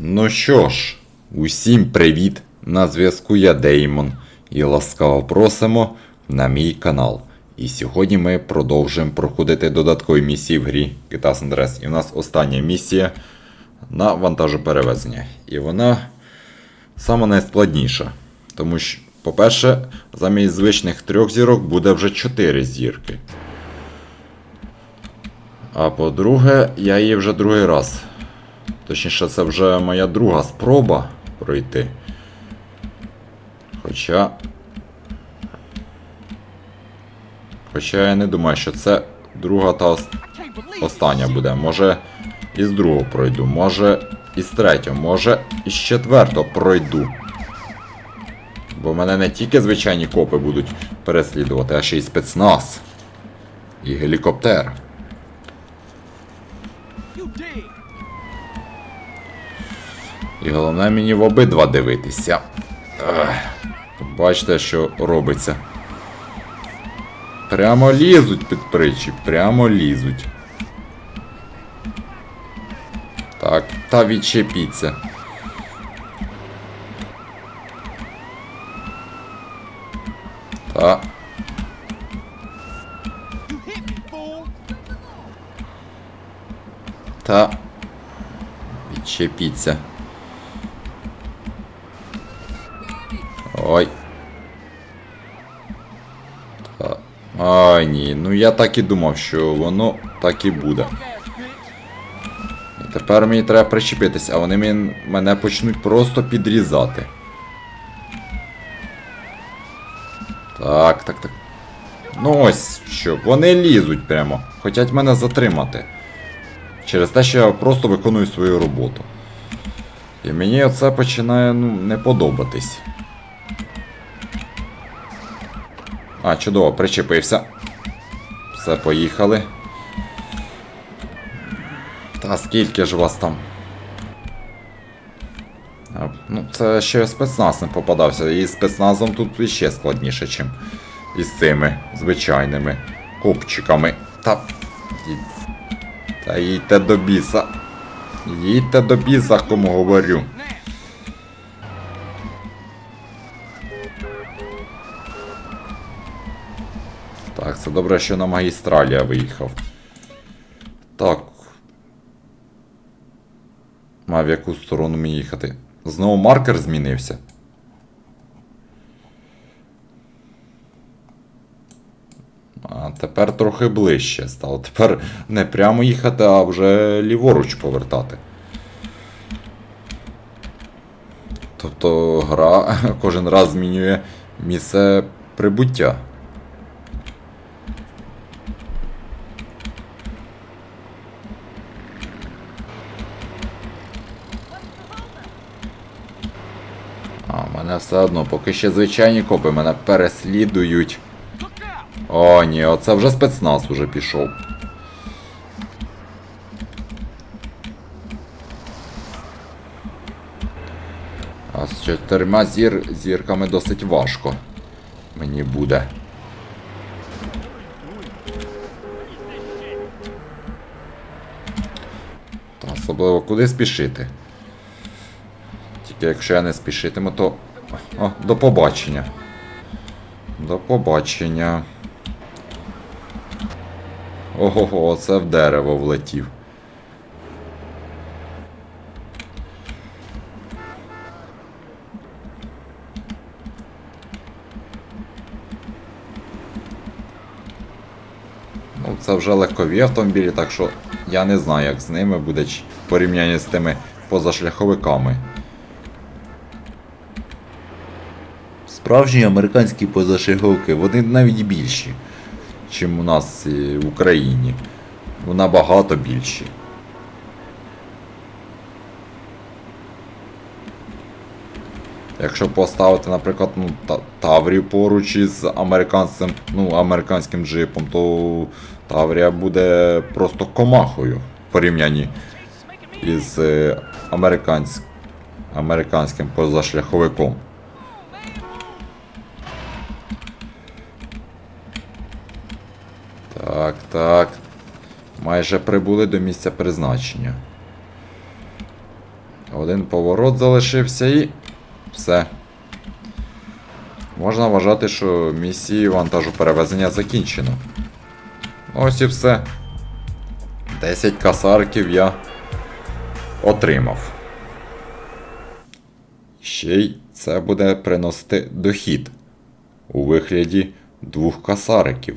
Ну що ж, усім привіт! На зв'язку я Деймон і ласкаво просимо на мій канал. І сьогодні ми продовжуємо проходити додаткові місії в грі San Andreas. І в нас остання місія на вантажоперевезення. І вона сама найскладніша. Тому що, по-перше, замість звичних трьох зірок буде вже чотири зірки. А по-друге, я її вже другий раз Точніше, це вже моя друга спроба пройти. Хоча. Хоча я не думаю, що це друга та ос- остання буде. Може із другого пройду, може із третього, може із четвертого пройду. Бо мене не тільки звичайні копи будуть переслідувати, а ще й спецназ. І гелікоптер. І головне мені в обидва дивитися. Бачите, що робиться. Прямо лізуть під притчі, прямо лізуть. Так, та відчепіться. Та. Та. Відчепіться. Ой. Та. Ай, ні. Ну я так і думав, що воно так і буде. І тепер мені треба причепитись, а вони мен- мене почнуть просто підрізати. Так, так, так. Ну ось що, вони лізуть прямо. Хотять мене затримати. Через те, що я просто виконую свою роботу. І мені це починає ну, не подобатись. А, чудово, причепився. Все, поїхали. Та скільки ж вас там? Ну, це ще спецназ не попадався. І спецназом тут іще складніше, ніж із цими звичайними копчиками. Та. Та їдьте до біса. Їдьте до біса, кому говорю. Так, це добре, що на магістралі я виїхав. Так. А в яку сторону мені їхати? Знову маркер змінився. А тепер трохи ближче стало. Тепер не прямо їхати, а вже ліворуч повертати. Тобто гра кожен раз змінює місце прибуття. А, мене все одно, поки ще звичайні копи мене переслідують. О, ні, оце вже спецназ уже пішов. А з чотирма зір... зірками досить важко. Мені буде. Особливо куди спішити. Тільки якщо я не спішитиму, то. О, до побачення. До побачення. Ого, це в дерево влетів. Ну, це вже легкові автомобілі, так що я не знаю, як з ними буде порівнянні з тими позашляховиками. Справжні американські позашляховики, вони навіть більші, ніж у нас е, в Україні. Ну, Набагато більші. Якщо поставити, наприклад, ну, Таврію поруч із американським, ну, американським джипом, то Таврія буде просто комахою в порівнянні із е, американським позашляховиком. Так, так. Майже прибули до місця призначення. Один поворот залишився і. Все. Можна вважати, що місії вантажу перевезення закінчено. Ось і все. 10 касарків я отримав. Ще й це буде приносити дохід у вигляді двох касариків.